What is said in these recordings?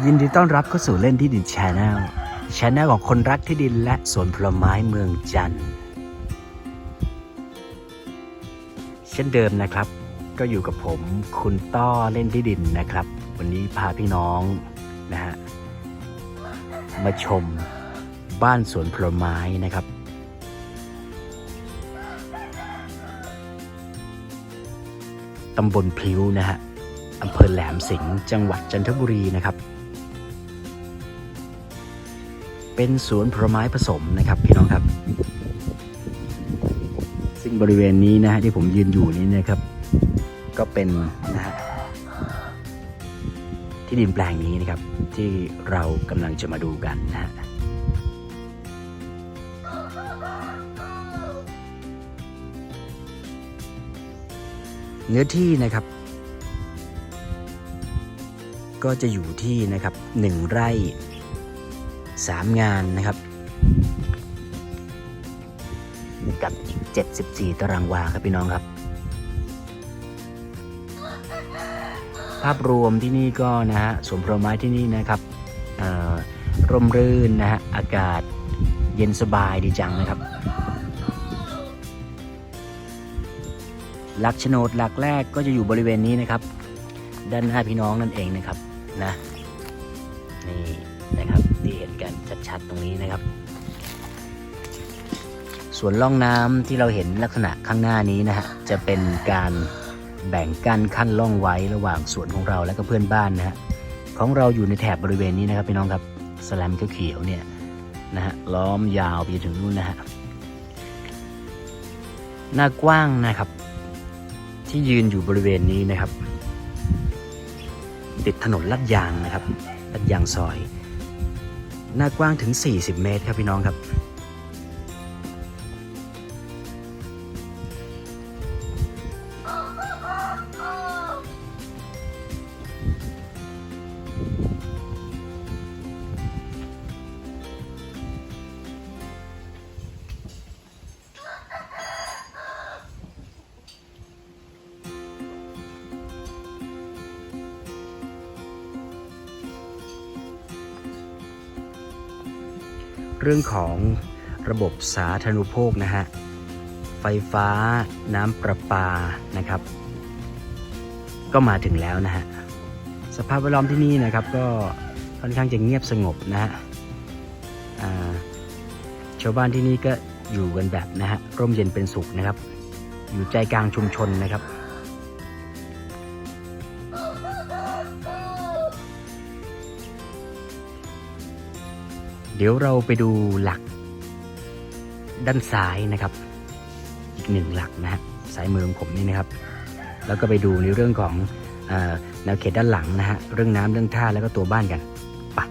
ยินดีต้อนรับเข้าสู่เล่นที่ดินชาแนลชาแนลของคนรักที่ดินและสวนผลไม้เมืองจันทร์เช่นเดิมนะครับ ก็อยู่กับผมคุณต้อเล่นที่ดินนะครับ วันนี้พาพี่น้องนะฮะมาชมบ้านสวนผลไม้นะครับตำบลพลิ้วนะฮะอำเภอแหลมสิงห์จังหวัดจันทบุรีนะครับ เป็นสวนผลไม้ผสมนะครับพี่น้องครับ ซึ่งบริเวณนี้นะฮะที่ผมยืนอยู่นี้นะครับ ก็เป็นนะฮะที่ดินแปลงนี้นะครับ ที่เรากำลังจะมาดูกันนะฮะเนื้อที่นะครับ ก็จะอยู่ที่นะครับหนึ่งไร่ สามงานนะครับ กับอีก 74 ตารางวาครับพี่น้องครับ ภาพรวมที่นี่ก็นะฮะสวนผลไม้ที่นี่นะครับเอ่อร่มรื่นนะฮะอากาศเย็นสบายดีจังนะครับหลักโฉนดหลักแรกก็จะอยู่บริเวณนี้นะครับ ด้านหน้าพี่น้องนั่นเองนะครับนะนี่นะครับที่เห็นกัน ชัดตรงนี้นะครับ ส่วนร่องน้ำที่เราเห็นลักษณะข้างหน้านี้นะฮะจะเป็นการแบ่งกั้นขั้นร่องไว้ระหว่างสวนของเราและก็เพื่อนบ้านนะฮะของเราอยู่ในแถบบริเวณนี้นะครับพี่น้องครับสแลมเขียวเนี่ยนะฮะล้อมยาวไปถึงนู่นนะฮะหน้ากว้างนะครับ ที่ยืนอยู่บริเวณนี้นะครับติดถนนลาดยางนะครับลาดยางซอย หน้ากว้างถึง 40 เมตรครับพี่น้องครับ เรื่องของระบบสาธารณูปโภคนะฮะ ไฟฟ้าน้ำประปานะครับ ก็มาถึงแล้วนะฮะ สภาพแวดล้อมที่นี่นะครับก็ค่อนข้างจะเงียบสงบนะฮะชาวบ้านที่นี่ก็อยู่กันแบบนะฮะร่มเย็นเป็นสุขนะครับ อยู่ใจกลางชุมชนนะครับ เดี๋ยวเราไปดูหลัก ด้านซ้ายนะครับ อีกหนึ่งหลักนะฮะสายมือของผมนี่นะครับ แล้วก็ไปดูในเรื่องของอแนวเขตด้านหลังนะฮะเรื่องน้ำเรื่องท่าแล้วก็ตัวบ้านกันปะ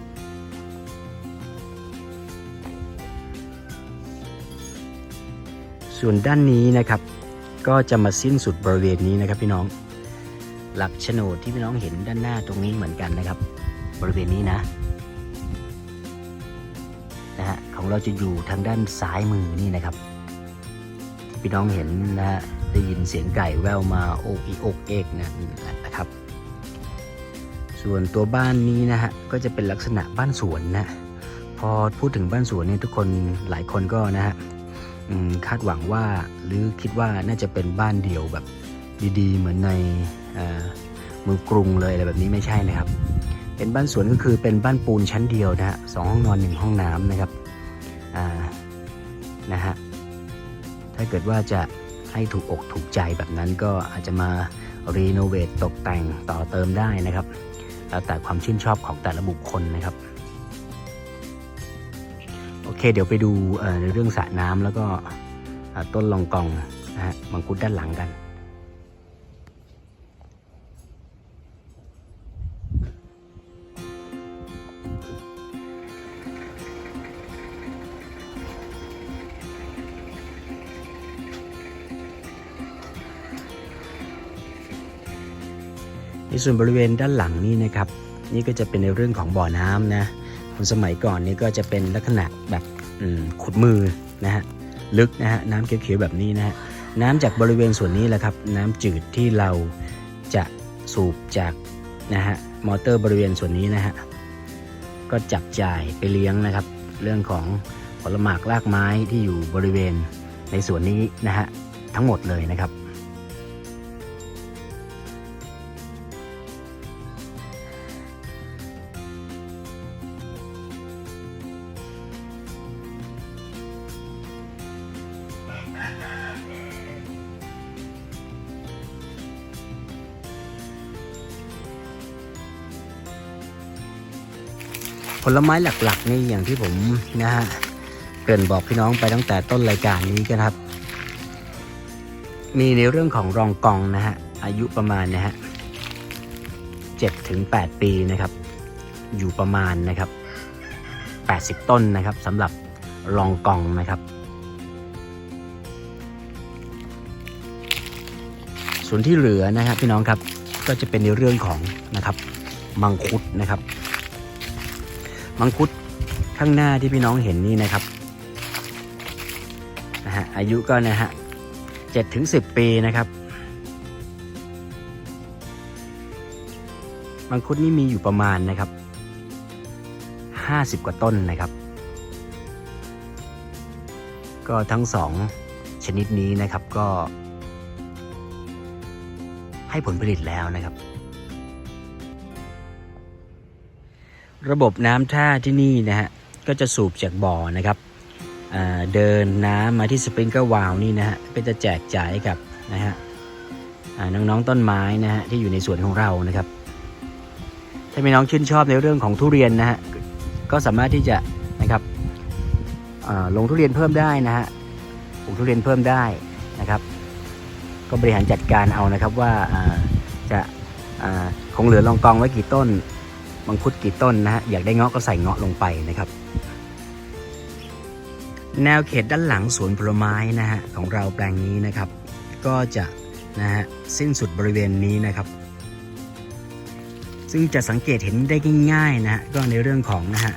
ส่วนด้านนี้นะครับ ก็จะมาสิ้นสุดบริเวณนี้นะครับพี่น้องหลักโฉนดที่พี่น้องเห็นด้านหน้าตรงนี้เหมือนกันนะครับ บริเวณนี้นะ ของเราจะอยู่ทางด้านซ้ายมือนี่นะครับที่พี่น้องเห็นนะฮะได้ยินเสียงไก่แววมาโอกอีโอกเอกนะนั่แหละนะครับ ส่วนตัวบ้านนี้นะฮะก็จะเป็นลักษณะบ้านสวนนะพอพูดถึงบ้านสวนเนี่ยทุกคนหลายคนก็นะฮะคาดหวังว่าหรือคิดว่าน่าจะเป็นบ้านเดี่ยวแบบดีๆ เหมือนในเมืองกรุงเลยอะไรแบบนี้ไม่ใช่นะครับ เป็นบ้านสวนก็คือเป็นบ้านปูนชั้นเดียวนะฮะสองห้องนอนหนึ่งห้องน้ำนะครับ อ่านะฮะถ้าเกิดว่าจะให้ถูกอกถูกใจแบบนั้นก็อาจจะมารีโนเวทตกแต่งต่อเติมได้นะครับ แล้วแต่ความชื่นชอบของแต่ละบุคคลนะครับ โอเค เดี๋ยวไปดูเอ่อในเรื่องสระน้ำแล้วก็ต้นลองกองนะฮะมังคุดด้านหลังกัน ในส่วนบริเวณด้านหลังนี่นะครับ นี่ก็จะเป็นในเรื่องของบ่อน้ำนะคนสมัยก่อนนี่ก็จะเป็นลักษณะแบบขุดมือนะฮะลึกนะฮะน้ำเขียวๆแบบนี้นะฮะน้ำจากบริเวณส่วนนี้แหละครับ น้ำจืดที่เราจะสูบจากนะฮะมอเตอร์บริเวณส่วนนี้นะฮะก็จับจ่ายไปเลี้ยงนะครับ เรื่องของผลหมากรากไม้ที่อยู่บริเวณในสวนนี้นะฮะทั้งหมดเลยนะครับ ผลไม้หลักๆนี่อย่างที่ผมนะฮะเกริ่นบอกพี่น้องไปตั้งแต่ต้นรายการนี้กันครับ มีในเรื่องของรองกองนะฮะอายุประมาณนะฮะเจ็ดถึงแปดปีนะครับ อยู่ประมาณนะครับแปดสิบต้นนะครับสำหรับรองกองนะครับส่วนที่เหลือนะครับพี่น้องครับก็จะเป็นในเรื่องของนะครับมังคุดนะครับ มังคุดข้างหน้าที่พี่น้องเห็นนี่นะครับนะฮะอายุก็นะฮะเจ็ดถึงสิบปีนะครับ มังคุดนี่มีอยู่ประมาณนะครับห้าสิบกว่าต้นนะครับ ก็ทั้งสองชนิดนี้นะครับก็ให้ผลผลิตแล้วนะครับ ระบบน้ำท่าที่นี่นะฮะก็จะสูบจากบ่อนะครับเดินน้ำมาที่สปริงเกอร์วาลนี่นะฮะก็จะแจกจ่ายกับนะฮะน้องๆต้นไม้นะฮะที่อยู่ในสวนของเรานะครับ ถ้ามีน้องชื่นชอบในเรื่องของทุเรียนนะฮะก็สามารถที่จะนะครับลงทุเรียนเพิ่มได้นะฮะปลูกทุเรียนเพิ่มได้นะครับ ก็บริหารจัดการเอานะครับว่าจะคงเหลือรองกองไว้กี่ต้น มังคุดกี่ต้นนะฮะอยากได้เงาะก็ใส่เงาะลงไปนะครับ แนวเขตด้านหลังสวนผลไม้นะฮะของเราแปลงนี้นะครับ ก็จะนะฮะสิ้นสุดบริเวณนี้นะครับ ซึ่งจะสังเกตเห็นได้ง่ายๆนะฮะก็ในเรื่องของนะฮะ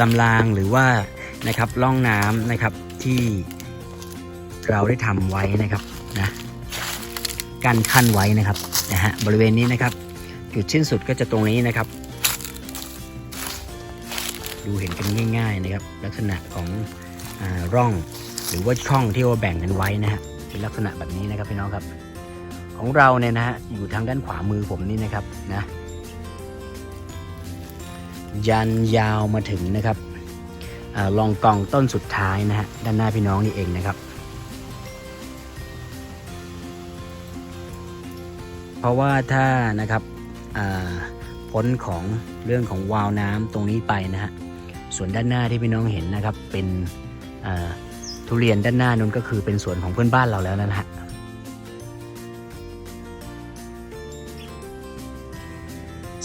ลำรางหรือว่านะครับล่องน้ำนะครับที่เราได้ทำไว้นะครับนะการขั้นไว้นะครับนะฮะบริเวณนี้นะครับ จุดสิ้นสุดก็จะตรงนี้นะครับ ดูเห็นกันง่าย ๆนะครับ ลักษณะของอร่อง หรือว่าช่องที่เราแบ่งกันไว้นะฮะเป็นลักษณะแบบนี้นะครับพี่น้องครับ ของเราเนี่ยนะฮะอยู่ทางด้านขวามือผมนี่นะครับนะยันยาวมาถึงนะครับอลองกองต้นสุดท้ายนะฮะด้านหน้าพี่น้องนี่เองนะครับ เพราะว่าถ้านะครับอ่าพ้นของเรื่องของวาวน้ำตรงนี้ไปนะฮะ ส่วนด้านหน้าที่พี่น้องเห็นนะครับ เป็นทุเรียนด้านหน้านู้นก็คือเป็นสวนของเพื่อนบ้านเราแล้วนะฮะ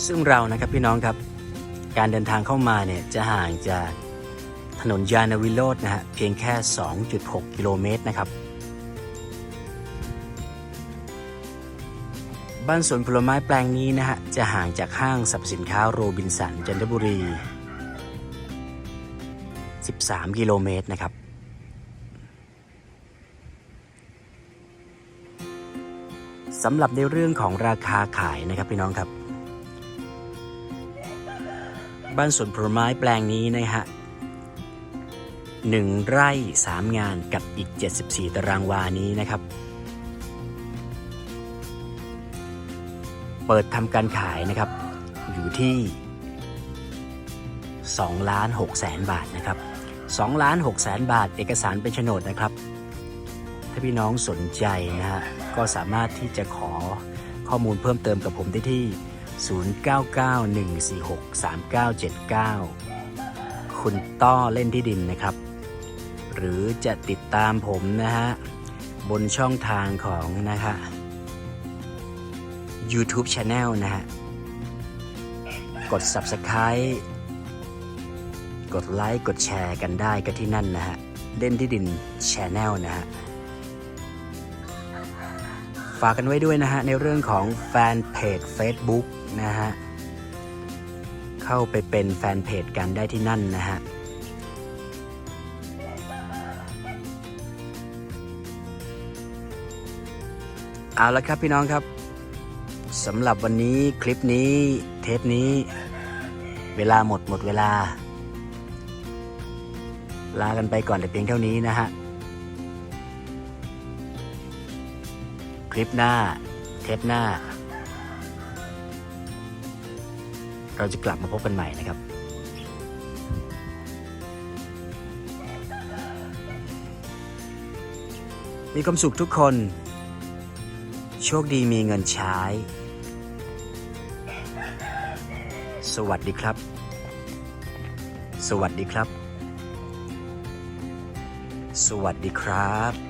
ซึ่งเรานะครับพี่น้องครับการเดินทางเข้ามาเนี่ยจะห่างจากถนนยานวิโรจน์นะฮะเพียงแค่ 2.6 กิโลเมตรนะครับ บ้านสวนผลไม้แปลงนี้นะฮะจะห่างจากห้างสรรพสินค้าโรบินสันจันทบุรี 13 กิโลเมตรนะครับ สำหรับในเรื่องของราคาขายนะครับพี่น้องครับ บ้านสวนผลไม้แปลงนี้นะฮะหนึ่งไร่สามงานกับอีก 74 ตารางวานี้นะครับ เปิดทำการขายนะครับ อยู่ที่2ล้าน6แสนบาทนะครับ 2ล้าน6แสนบาท เอกสารเป็นโฉนดนะครับ ถ้าพี่น้องสนใจนะฮะก็สามารถที่จะขอข้อมูลเพิ่มเติมกับผมได้ที่ 0991463979 คุณต้อเล่นที่ดินนะครับ หรือจะติดตามผมนะฮะ บนช่องทางของนะฮะ YouTube Channel นะฮะ กด Subscribe กดไลค์กดแชร์กันได้ก็ที่นั่นนะฮะเล่นที่ดิน Channel นะฮะฝากกันไว้ด้วยนะฮะ ในเรื่องของแฟนเพจ Facebook นะฮะ เข้าไปเป็นแฟนเพจกันได้ที่นั่นนะฮะ เอาละครับพี่น้องครับสำหรับวันนี้คลิปนี้เทปนี้ เวลาหมดหมดเวลา ลากันไปก่อนแต่เพียงเท่านี้นะฮะ คลิปหน้า เทปหน้า เราจะกลับมาพบกันใหม่นะครับ มีความสุขทุกคน โชคดีมีเงินใช้ สวัสดีครับ สวัสดีครับ สวัสดีครับ